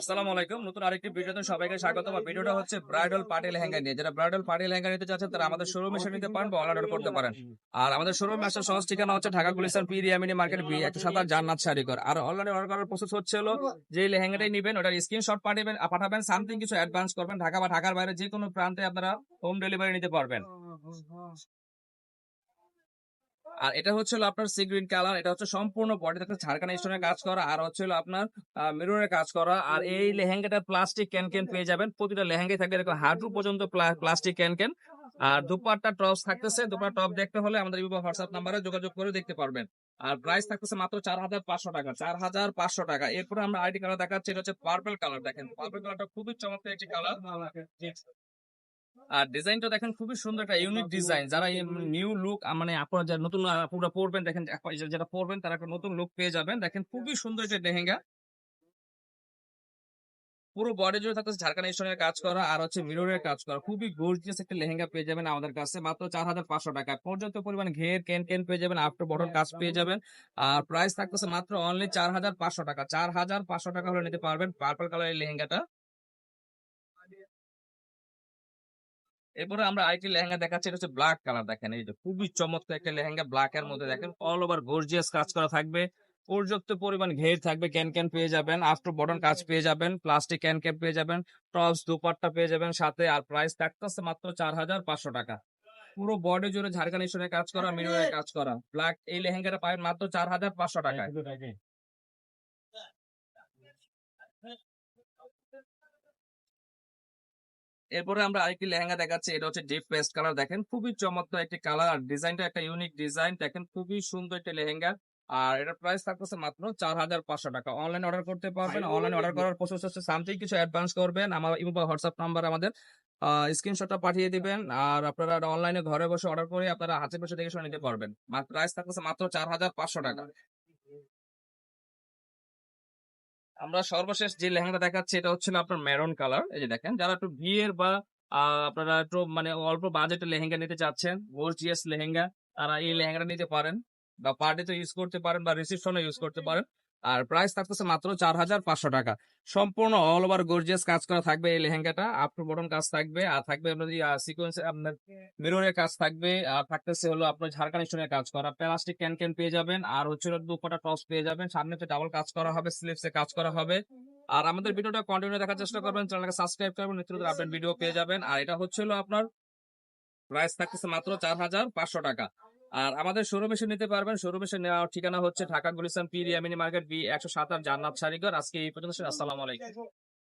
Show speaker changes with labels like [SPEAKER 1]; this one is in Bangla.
[SPEAKER 1] আসসালামু আলাইকুম। নতুন আরেকটি ভিডিওতে সবাইকে স্বাগত আমার ভিডিওটা হচ্ছে ব্রাইডাল পার্টি লেহেঙ্গা নিয়ে। যারা ব্রাইডাল পার্টি লেহেঙ্গা নিতে চাচ্ছেন তারা আমাদের শোরুমে এসে নিতে পারেন বা অর্ডার করতে পারেন। আর আমাদের শোরুমে আসার সহজ ঠিকানা হচ্ছে ঢাকা গুলিস্তান পি রিয়ামিনি মার্কেট বি একশো সাতাশ জান্নাত শাড়িঘর। আর অনলাইনে অর্ডার করার প্রসেস হচ্ছে হলো যে লেহেঙ্গাটাই নেবেন ওটার স্ক্রিনশট পাঠাবেন পাঠাবেন সামথিং কিছু অ্যাডভান্স করবেন ঢাকা বা ঢাকার বাইরে যে কোনো প্রান্তে আপনারা হোম ডেলিভারি নিতে পারবেন। আর এটা হচ্ছে আপনার সি গ্রিন কালার এটা হচ্ছে সম্পূর্ণ বডি থেকে ঝাড়খানা স্টোনের কাজ করা আর হচ্ছে আপনার মেরুনের কাজ করা আর এই লেহেঙ্গাটা প্লাস্টিক ক্যান ক্যান পেয়ে যাবেন প্রতিটা লেহেঙ্গায় থাকবে এরকম হাঁটু পর্যন্ত প্লাস্টিক ক্যান ক্যান আর দুপাট্টা টপস থাকতেছে দুপার টপ দেখতে হলে আমাদের হোয়াটসঅ্যাপ নাম্বারে যোগাযোগ করে দেখতে পারবেন। আর প্রাইস থাকতেছে মাত্র চার হাজার পাঁচশো টাকা চার হাজার পাঁচশো টাকা। এরপরে আমরা আইডি কালার দেখাচ্ছি এটা হচ্ছে পার্পল কালার দেখেন পার্পল কালারটা খুবই চমৎকার একটি কালার আর ডিজাইনটা দেখেন খুবই সুন্দর একটা ইউনিক ডিজাইন যারা নিউ লুক মানে আপনারা যারা নতুন আহ, পুরো পরবেন দেখেন যে- যেটা পরবেন তারা একটা নতুন লুক পেয়ে যাবেন। দেখেন খুবই সুন্দর একটা লেহেঙ্গা। পুরো বডি জুড়ে থাকতেছে ঝাড়খান্ড স্টোনের কাজ করা আর হচ্ছে মিররের কাজ করা। খুবই গর্জিয়াস একটা লেহেঙ্গা পেয়ে যাবেন আমাদের কাছে। মাত্র চার হাজার পাঁচশো টাকা। পর্যাপ্ত পরিমাণ ঘের কেন কেন পেয়ে যাবেন আফটার বটন কাজ পেয়ে যাবেন। আর প্রাইস থাকতেছে মাত্র অনলি চার হাজার পাঁচশো টাকা। চার হাজার পাঁচশো টাকা হলে নিতে পারবেন পার্পল কালারের লেহেঙ্গাটা। এরপরে আমরা আরেকটি লেহেঙ্গা দেখাচ্ছি এটা হচ্ছে ব্ল্যাক কালার দেখেন এই যে খুবই চমৎকার একটা লেহেঙ্গা ব্ল্যাক এর মধ্যে দেখেন অল ওভার গর্জিয়াস কাজ করা থাকবে। পর্যাপ্ত পরিমাণ ঘের থাকবে ক্যান ক্যান পেয়ে যাবেন আফটার বটন কাজ পেয়ে যাবেন প্লাস্টিক ক্যান ক্যান পেয়ে যাবেন টপস দুপাট্টা পেয়ে যাবেন সাথে আর প্রাইস থাকতেছে মাত্র চার হাজার পাঁচশো টাকা। পুরো বডি জুড়ে ঝাড়খান্ড স্টোনের কাজ করা মিররের কাজ করা ব্ল্যাক এই লেহেঙ্গাটা পাবেন মাত্র চার হাজার পাঁচশো টাকায়। এরপরে আমরা আরেকটি লেহেঙ্গা দেখাচ্ছি এটা হচ্ছে ডিপ পেস্ট কালার দেখেন। খুবই চমৎকার একটি কালার আর ডিজাইনটা একটা ইউনিক ডিজাইন দেখেন খুবই সুন্দর একটি লেহেঙ্গা। আর এটার প্রাইস থাকতেছে মাত্র চার হাজার পাঁচশো টাকা। অনলাইন অর্ডার করতে পারবেন অনলাইন অর্ডার করার প্রসেস হচ্ছে সামথিং কিছু অ্যাডভান্স করবেন। আমার ইমো বা হোয়াটসঅ্যাপ নাম্বার আমাদের স্ক্রিনশটটা পাঠিয়ে দিবেন। আর আপনারা অনলাইনে ঘরে বসে অর্ডার করে আপনারা হাতে বসে দেখে শুনে নিতে পারবেন। প্রাইস থাকতেছে মাত্র চার হাজার পাঁচশো টাকা। আমরা সর্বশেষ যে লেহেঙ্গা দেখাচ্ছি, এটা হচ্ছে আপনার মেরন কালার এই যে দেখেন, যারা একটু বিয়ের বা আপনারা একটু মানে অল্প বাজেটের লেহেঙ্গা নিতে চাচ্ছেন গোর্জিয়াস লেহেঙ্গা, তারা এই লেহেঙ্গাটা নিতে পারেন বা পার্টিতে ইউজ করতে পারেন বা রিসিপশনে ইউজ করতে পারেন। আর প্রাইস থাকতেছে মাত্র চার হাজার পাঁচশো টাকা। সম্পূর্ণ অল ওভার গর্জিয়াস কাজ করা থাকবে এই লেহেঙ্গাটা। আফটার বটন কাজ থাকবে, আর থাকবে আপনার সিকোয়েন্স আপনার মিররের কাজ থাকবে, আর থাকতেছে হলো আপনার ঝাড়খান্ড স্টোনের কাজ করা। প্লাস্টিক ক্যান ক্যান পেয়ে যাবেন, আর হচ্ছে দুপাটা টপস পেয়ে যাবেন। সামনে তো ডাবল কাজ করা হবে স্লিভসে কাজ করা হবে। আর আমাদের ভিডিওটা কন্টিনিউ দেখার চেষ্টা করবেন চ্যানেলকে সাবস্ক্রাইব করবেন, নিত্য আপডেট ভিডিও পেয়ে যাবেন। আর এটা হচ্ছে হলো আপনার প্রাইস থাকতেছে মাত্র চার হাজার পাঁচশো টাকা। আর আমাদের শোরুম এসে নিতে পারবেন। শোরুম এসে নেওয়ার ঠিকানা হচ্ছে ঢাকা গুলিস্তান পি রিয়ামিনি মার্কেট, বি, একশো সাত আট জান্নাত সারিগর আজকে এই পর্যন্ত আসসালামু আলাইকুম।